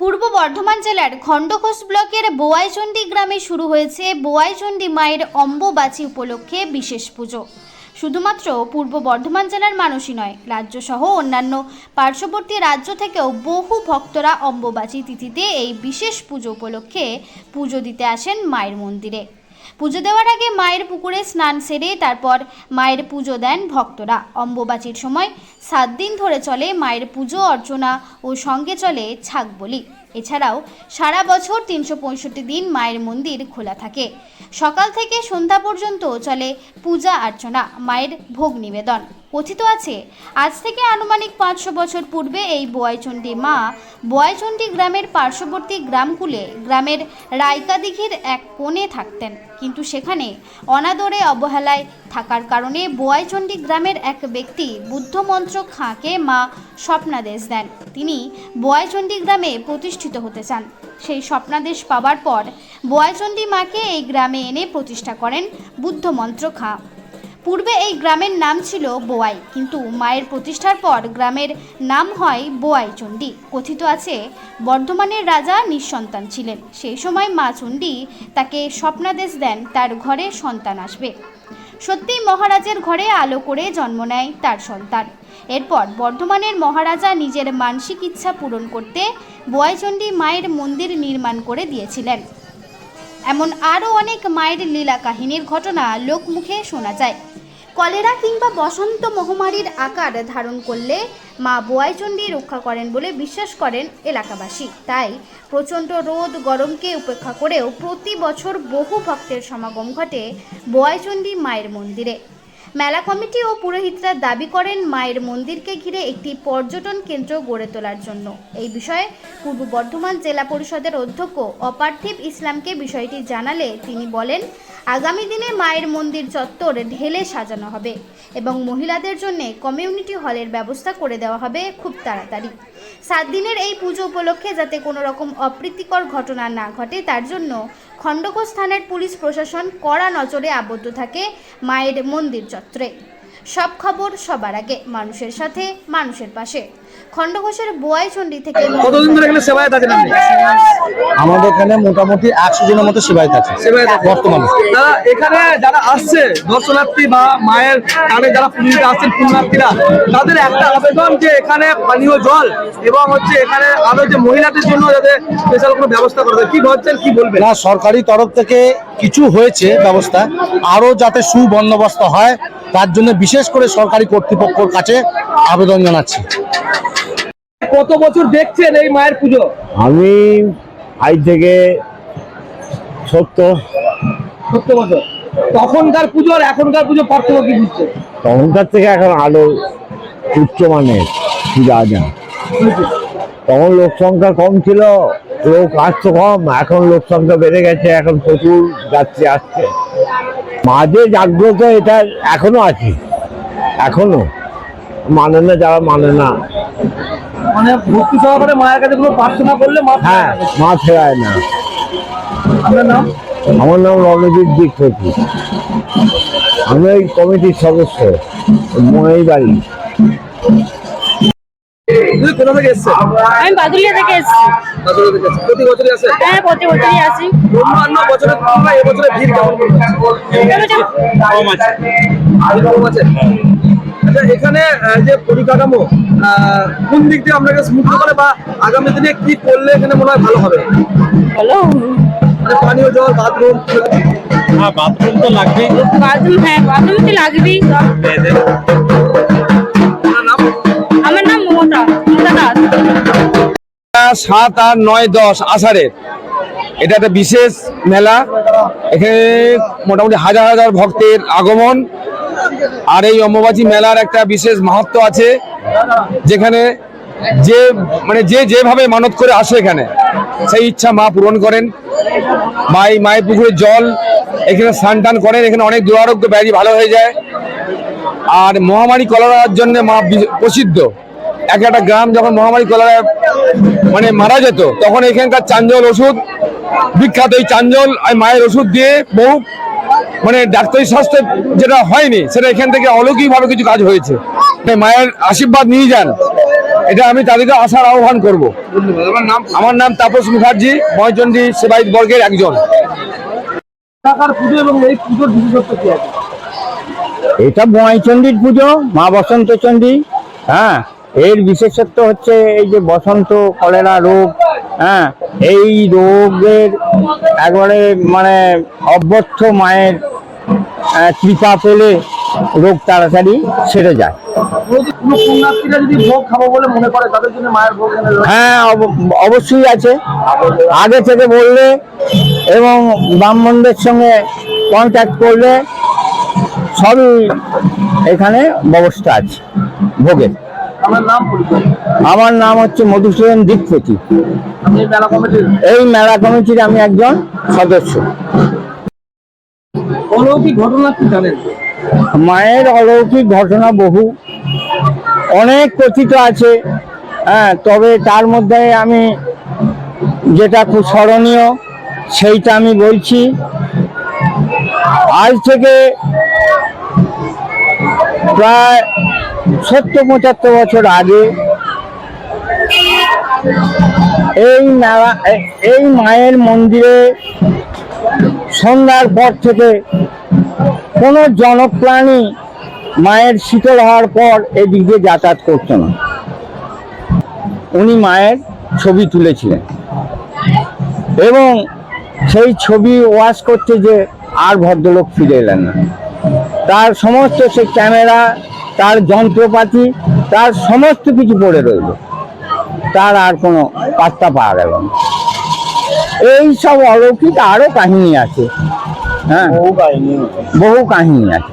পূর্ব বর্ধমান জেলার খণ্ডঘোষ ব্লকের বোয়াইচণ্ডী গ্রামে শুরু হয়েছে বোয়াইচণ্ডী মায়ের অম্বুবাচী উপলক্ষে বিশেষ পুজো। শুধুমাত্র পূর্ব বর্ধমান জেলার মানুষই নয়, রাজ্যসহ অন্যান্য পার্শ্ববর্তী রাজ্য থেকেও বহু ভক্তরা অম্বুবাচী তিথিতে এই বিশেষ পুজো উপলক্ষে পুজো দিতে আসেন মায়ের মন্দিরে। পুজো দেওয়ার আগে মায়ের পুকুরে স্নান সেরে তারপর মায়ের পুজো দেন ভক্তরা। অম্বুবাচীর সময় সাত দিন ধরে চলে মায়ের পুজো, অর্চনা ও সঙ্গে চলে ছাগ বলি এছাড়াও সারা বছর তিনশো পঁয়ষট্টি দিন মায়ের মন্দির খোলা থাকে। সকাল থেকে সন্ধ্যা পর্যন্ত চলে পূজা অর্চনা, মায়ের ভোগ নিবেদন। কথিত আছে, আজ থেকে আনুমানিক পাঁচশো বছর পূর্বে এই বোয়াইচণ্ডী মা বোয়াইচণ্ডী গ্রামের পার্শ্ববর্তী গ্রামকুলে গ্রামের রায়কাদিঘির এক কোণে থাকতেন। কিন্তু সেখানে অনাদরে অবহেলায় থাকার কারণে বোয়াইচণ্ডী গ্রামের এক ব্যক্তি বুদ্ধমন্ত্র খাঁকে মা স্বপ্নাদেশ দেন। তিনি বোয়াইচণ্ডী গ্রামে প্রতিষ্ঠিত হতে চান। সেই স্বপ্নাদেশ পাওয়ার পর বোয়াইচণ্ডী মাকে এই গ্রামে এনে প্রতিষ্ঠা করেন বুদ্ধমন্ত্র খাঁ। পূর্বে এই গ্রামের নাম ছিল বোয়াই, কিন্তু মায়ের প্রতিষ্ঠার পর গ্রামের নাম হয় বোয়াই চণ্ডী কথিত আছে, বর্ধমানের রাজা নিঃসন্তান ছিলেন। সেই সময় মা চণ্ডী তাকে স্বপ্নাদেশ দেন, তার ঘরে সন্তান আসবে। সত্যিই মহারাজের ঘরে আলো করে জন্ম নেয় তার সন্তান। এরপর বর্ধমানের মহারাজা নিজের মানসিক ইচ্ছা পূরণ করতে বয়চণ্ডী মায়ের মন্দির নির্মাণ করে দিয়েছিলেন। এমন আরও অনেক মায়ের লীলা কাহিনীর ঘটনা লোকমুখে শোনা যায়। কলেরা কিংবা বসন্ত মহামারীর আকার ধারণ করলে মা বোয়াইচণ্ডী রক্ষা করেন বলে বিশ্বাস করেন এলাকাবাসী। তাই প্রচণ্ড রোদ, গরমকে উপেক্ষা করেও প্রতি বছর বহু ভক্তের সমাগম ঘটে বোয়াইচণ্ডী মায়ের মন্দিরে। মেলা কমিটি ও পুরোহিতরা দাবি করেন মায়ের মন্দিরকে ঘিরে একটি পর্যটন কেন্দ্র গড়ে তোলার জন্য। এই বিষয়ে পূর্ব বর্ধমান জেলা পরিষদের অধ্যক্ষ অপার্থিব ইসলামকে বিষয়টি জানালে তিনি বলেন আগামী দিনে মায়ের মন্দির চত্বর ঢেলে সাজানো হবে এবং মহিলাদের জন্য কমিউনিটি হলের ব্যবস্থা করে দেওয়া হবে খুব তাড়াতাড়ি। সাত দিনের এই পুজো উপলক্ষে যাতে কোনো রকম অপ্রীতিকর ঘটনা না ঘটে, তার জন্য খণ্ডকোষ পুলিশ প্রশাসন কড়া নজরে আবদ্ধ থাকে মায়ের মন্দির চত্বরে। সব খবর সবার আগে মানুষের সাথে মানুষের পাশে। খণ্ডঘোষের বোয়াইচণ্ডী থেকে কতদিন ধরে এখানে সেবায়ত আছেন আপনি? আমাদের এখানে মোটামুটি একশো জনের মতো সেবায়িত আছে সেবায়ত আছেন। বর্তমানে। দাদা এখানে যারা আসছে দর্শনার্থী বা মায়ের টানে যারা পুজো দিতে আসছেন পুণ্যার্থীরা তাদের একটা আবেদন যে এখানে পানীয় জল এবং হচ্ছে এখানে আরও যে মহিলাদের জন্য যাতে স্পেশাল কোনো ব্যবস্থা করা যায়। কি ভাবছেন কি বলবেন? না সরকারি তরফ থেকে কিছু হয়েছে ব্যবস্থা। আরও যাতে সুবন্দোবস্ত হয় তার জন্য বিশেষ করে সরকারি কর্তৃপক্ষের কাছে আবেদন জানাচ্ছি। কত বছর দেখছেন এই মায়ের পুজো? আমি আজ থেকে সত্তর। সত্তর বছর। তখনকার পুজো আর এখনকার পুজো পার্থক্য কি বুঝছে তখনকার থেকে এখন আলো উচ্চমানের পূজা যায় তখন লোক সংখ্যা কম ছিল লোক আসতো কম এখন লোক সংখ্যা বেড়ে গেছে এখন প্রচুর যাত্রী আসছে। মাঝে জাগ্রত এটা এখনও আছে। এখনও। মানে না যারা মানে না। মানে ভক্তি সহকারে মায়ের কাছে কোনো প্রার্থনা করলে মা হ্যাঁ মা ফেরায় না। আপনার নাম? আমার নাম রণজিৎ দীক্ষতি। আমি এই কমিটির সদস্য এই বাড়ি তুমি কোথা থেকে এসছে? আমি বাদুলিয়া থেকে এসেছি। বাদুড়া থেকে এসছে। প্রতি বছরই আসে? হ্যাঁ প্রতি বছরই আসি। অন্যান্য বছরের তুলনায় এবছরে ভিড় কেমন কম আছে। কম আছে? আচ্ছা এখানে যে পরিকাঠামো আহ, কোন দিক দিয়ে আপনাকে স্মুথ করে বা আগামী দিনে কি করলে এখানে মনে হয় ভালো হবে? হ্যালো? মানে পানীয় জল বাথরুম বাথরুম হ্যাঁ বাথরুম তো লাগবেই। সাত আর নয় দশ আষাঢ়ের। এটা একটা বিশেষ মেলা। এখানে মোটামুটি হাজার হাজার ভক্তের আগমন। আর এই অম্বুবাচী মেলার একটা বিশেষ মাহাত্ম আছে, যেখানে যে মানে যে যেভাবে মানত করে আসে এখানে, সেই ইচ্ছা মা পূরণ করেন। মা এই মায়ের পুকুরের জল, এখানে স্নান টান করেন, এখানে অনেক দুরারোগ্য ব্যাধি ভালো হয়ে যায়। আর মহামারী কলেরার জন্য মা প্রসিদ্ধ। এক একটা গ্রাম যখন মহামারী কলেরা মানে মারা যেত তখন এখানকার চাঞ্জল ওষুধ বিখ্যাত এই চাঞ্জল আর মায়ের ওষুধ দিয়ে বহু মানে ডাক্তারি স্বাস্থ্য যেটা হয়নি সেটা এখান থেকে অলৌকিকভাবে কিছু কাজ হয়েছে। মায়ের আশীর্বাদ নিয়ে যান এটা আমি তাদেরকে আসার আহ্বান করব। আমার নাম আমার নাম তাপস মুখার্জি ময়চন্ডী সেবায়িত বর্গের একজন। পুজো এবং এই পুজোর বিশেষত্ব কি আছে? এটা বোয়াইচণ্ডীর পুজো মা বসন্ত চণ্ডী হ্যাঁ। এর বিশেষত্ব হচ্ছে এই যে বসন্ত কলেরা রোগ হ্যাঁ এই রোগের একবারে মানে অব্যর্থ মায়ের কৃপা পেলে রোগ তাড়াতাড়ি সেরে যায়। হ্যাঁ অব- অবশ্যই আছে। আগে থেকে বললে এবং ব্রাহ্মণদের সঙ্গে কন্ট্যাক্ট করলে সবই এখানে ব্যবস্থা আছে ভোগের। আমার নাম হচ্ছে মধুসূদন দীপপতি এই মেলা কমিটির এই মেলা কমিটির আমি একজন সদস্য। অলৌকিক ঘটনা কি জানেন? মায়ের অলৌকিক ঘটনা বহু। অনেক কথিত আছে হ্যাঁ তবে তার মধ্যে আমি যেটা খুব স্মরণীয় সেইটা আমি বলছি। আজ থেকে প্রায় সত্তর পঁচাত্তর বছর আগে এই মেলা এই মায়ের মন্দিরে সন্ধ্যার পর থেকে কোনো জনপ্রাণী মায়ের শীতল হওয়ার পর এদিক দিয়ে যাতায়াত করতো না। উনি মায়ের ছবি তুলেছিলেন। এবং সেই ছবি ওয়াশ করতে যে আর ভদ্রলোক ফিরে এলেন না। তার সমস্ত সেই ক্যামেরা তার যন্ত্রপাতি তার সমস্ত কিছু পড়ে রইল। তার আর কোনো পাত্তা পাওয়া গেল না। এই সব অলৌকিক আরও কাহিনী আছে। হ্যাঁ? বহু কাহিনী আছে।